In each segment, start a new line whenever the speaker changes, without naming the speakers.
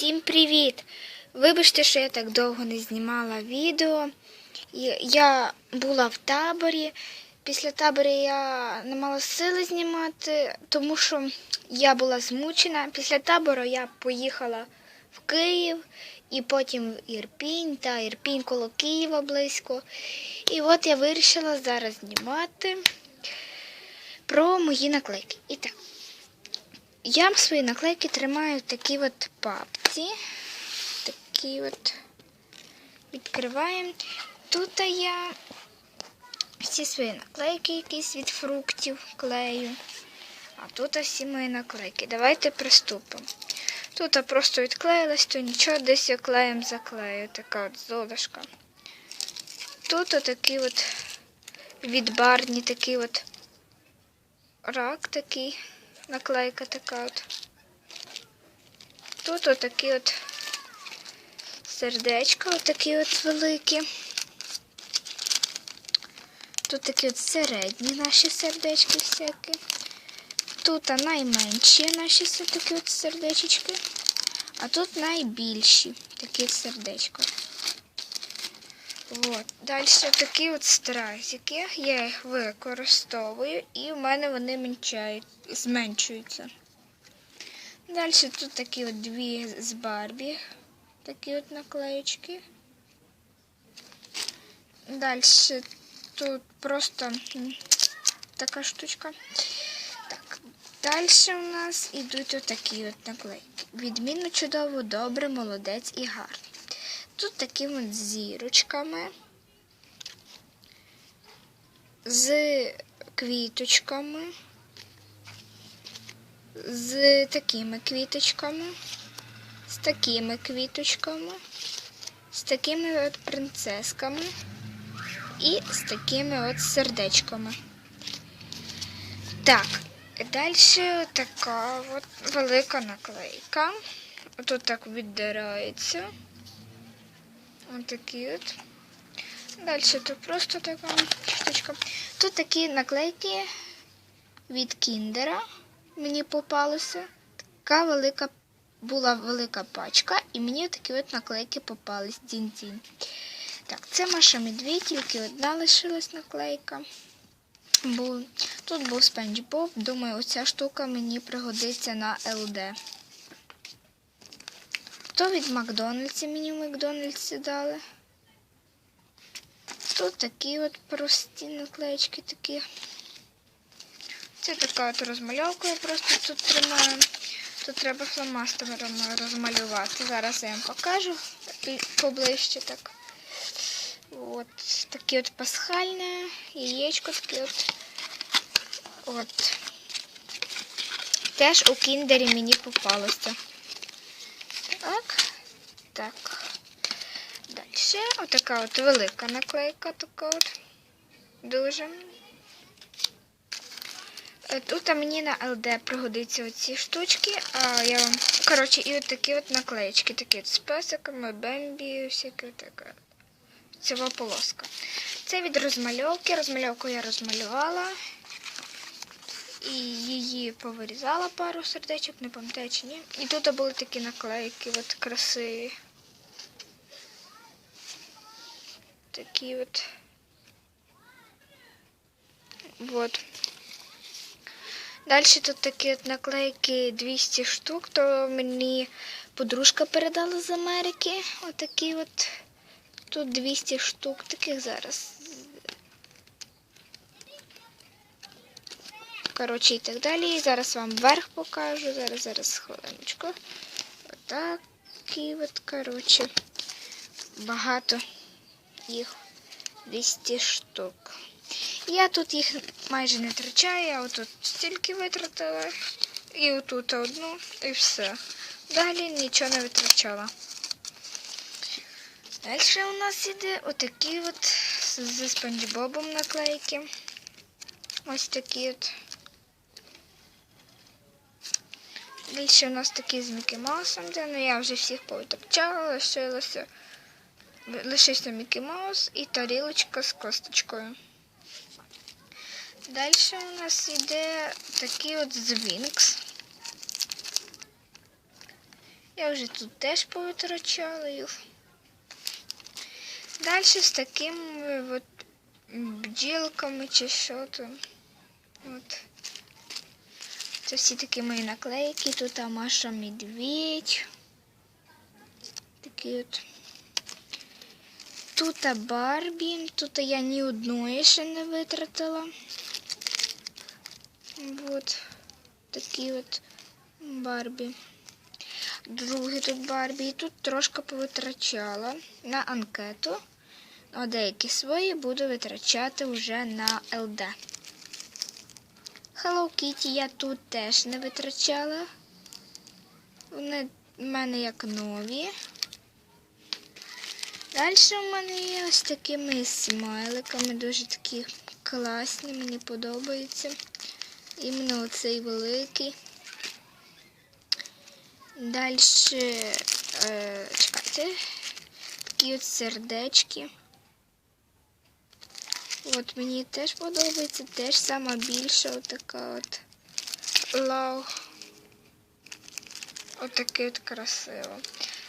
Всім привіт! Вибачте, що я так довго не знімала відео. Я була в таборі. Після табору я не мала сили знімати, тому що я була змучена. Після табору я поїхала в Київ і потім в Ірпінь та Ірпінь коло Києва близько. І от я вирішила зараз знімати про мої наклейки. І так. Я свої наклейки тримаю в такій от папці. Такі от відкриваємо. Тут я всі свої наклейки якісь від фруктів клею. А тут всі мої наклейки. Давайте приступимо. Тут просто відклеїлась, то нічого десь я клеєм заклею. Така от золушка. Тут такий от відбарні, такий от рак такий наклейка така от. Тут отакі от сердечка, отакі от великі. Тут такі от середні наші сердечки всякі. Тут найменші наші такі от сердечки. А тут найбільші такі сердечка. От. Далі такі от стразики. Я їх використовую і в мене вони менчають, зменшуються. Далі тут такі от дві з Барбі. Такі от наклеєчки. Далі тут просто така штучка. Так, далі у нас ідуть отакі от наклейки. Відмінно, чудово, добре, молодець і гарний. Тут такими от зірочками, з квіточками, з такими квіточками, з такими квіточками, з такими от принцесками і з такими от сердечками. Так, далі така от велика наклейка. Тут так віддирається. Ось такі от. Далі тут просто така штучка. Тут такі наклейки від кіндера мені попалося. Така велика була велика пачка, і мені такі от наклейки попались. Дзінь-дзінь. Так, це Маша Медведь, тільки одна лишилась наклейка. Бу- Тут був Спенч Боб. Думаю, оця штука мені пригодиться на ЛД. То від Макдональдсі мені в Макдональдсі дали. Тут такі от прості наклеєчки такі. Це така от розмальовка, я просто тут тримаю. Тут треба фломастером розмалювати. Зараз я вам покажу поближче так. От такі от пасхальне, яєчко таке от. От. Теж у кіндері мені попалося. Так. Так. Далі отака от велика наклейка така от. Дуже. Е, Тут мені на ЛД пригодиться оці штучки, а я вам. Коротше, і от такі от наклеєчки, такі от з песиками, бембі, всяке таке. Ціла полоска. Це від розмальовки. Розмальовку я розмалювала. І її повирізала пару сердечок, не пам'ятаю чи ні. І тут були такі наклейки, от красиві. Такі от. Вот. Далі тут такі от наклейки 200 штук, то мені подружка передала з Америки. Отакі от. Тут 200 штук таких зараз. Коротше, і так далі. Зараз вам верх покажу. Зараз, зараз, хвилиночку. Отак. І от, коротше, багато їх 200 штук. Я тут їх майже не втрачаю, я отут стільки витратила. І отут одну, і все. Далі нічого не витрачала. Далі у нас іде отакі от зі спанч Бобом наклейки. Ось такі от. Далі у нас такі з Мікі Маусом, де ну я вже всіх повитопчала, лишилося. Лишився Мікі Маус і тарілочка з косточкою. Далі у нас іде такий от звінкс. Я вже тут теж повитрачала їх. Далі з такими от бджілками чи що то. От. Це всі такі мої наклейки. Тут Маша Медведь. Такі от. Тут Барбі. Тут я ні одної ще не витратила. От. Такі от Барбі. Другі тут Барбі. І тут трошки повитрачала на анкету. А деякі свої буду витрачати вже на ЛД. Hello Kitty я тут теж не витрачала. Вони в мене як нові. Далі в мене є ось такими смайликами, дуже такі класні, мені подобаються. Іменно оцей великий. Далі, е, чекайте, такі от сердечки. От мені теж подобається, теж сама більша отака от лав. Отаке от красиво.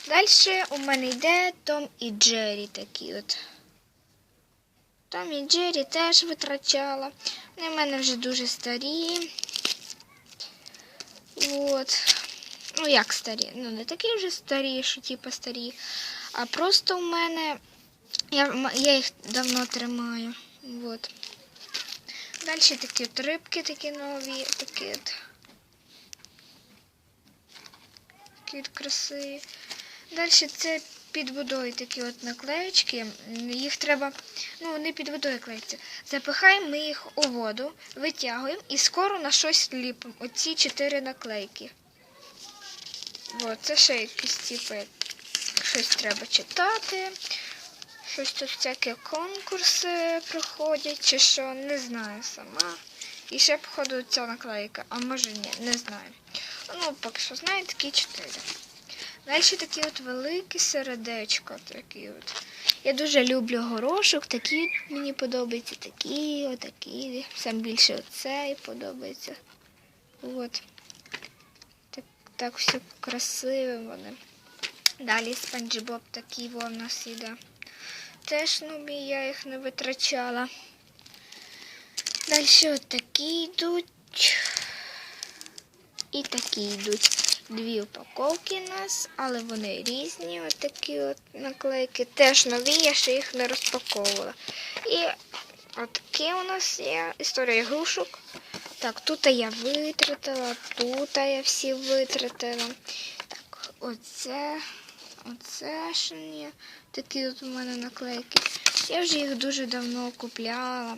Далі у мене йде Том і Джері такі от. Том і Джері теж витрачала. Вони в мене вже дуже старі. От. Ну, як старі? Ну, не такі вже старі, що типу старі. А просто у мене. Я, я їх давно тримаю. Вот. Далі такі от рибки такі нові, такі от. Такі от красиві. Далі це під водою такі от наклеєчки. Їх треба, ну вони під водою клеються. Запихаємо ми їх у воду, витягуємо і скоро на щось ліпимо. Оці чотири наклейки. От, це ще якісь як щось треба читати. Щось тут всякі конкурси проходять, чи що, не знаю сама. І ще, походу, ця наклейка, а може ні, не знаю. Ну, поки що знаю, такі чотири. Далі такі от великі сердечко. Такі от. Я дуже люблю горошок, такі мені подобаються, такі, отакі. Сам більше оцей подобається. От. Так, так все красиве вони. Далі спанч Боб такий во нас іде. Теж нові, я їх не витрачала. Далі от такі йдуть. І такі йдуть. Дві упаковки у нас, але вони різні. От такі от наклейки. Теж нові, я ще їх не розпаковувала. І от такі у нас є історія ігрушок. Так, тут я витратила, тут я всі витратила. Так, оце, оце ще ні. Такі от у мене наклейки. Я вже їх дуже давно купляла.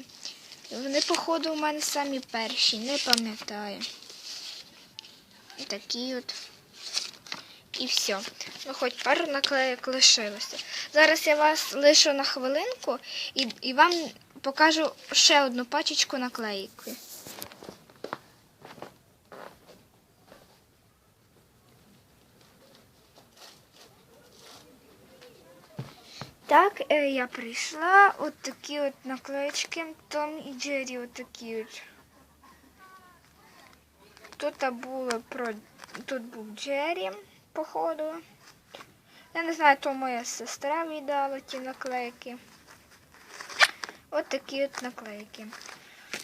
Вони, походу, у мене самі перші, не пам'ятаю. Такі от. І все. Ну, хоч пару наклеїк лишилося. Зараз я вас лишу на хвилинку і, і вам покажу ще одну пачечку наклейки. Так, е, я прийшла. От такі от наклеечки. Том і Джері от такі от. Тут було про тут був Джері, походу. Я не знаю, то моя сестра віддала ті наклейки. От такі от наклейки.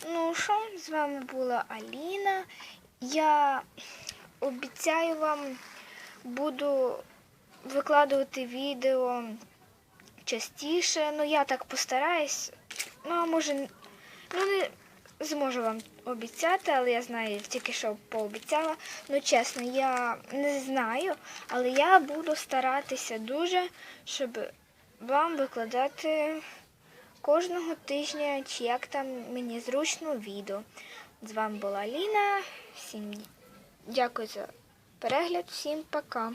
Ну що, з вами була Аліна. Я обіцяю вам буду викладувати відео частіше. Ну, я так постараюсь. Ну, а може, ну не зможу вам обіцяти, але я знаю, тільки що пообіцяла. Ну, чесно, я не знаю, але я буду старатися дуже, щоб вам викладати кожного тижня, чи як там мені зручно відео. З вами була Ліна. Всім дякую за перегляд, всім пока.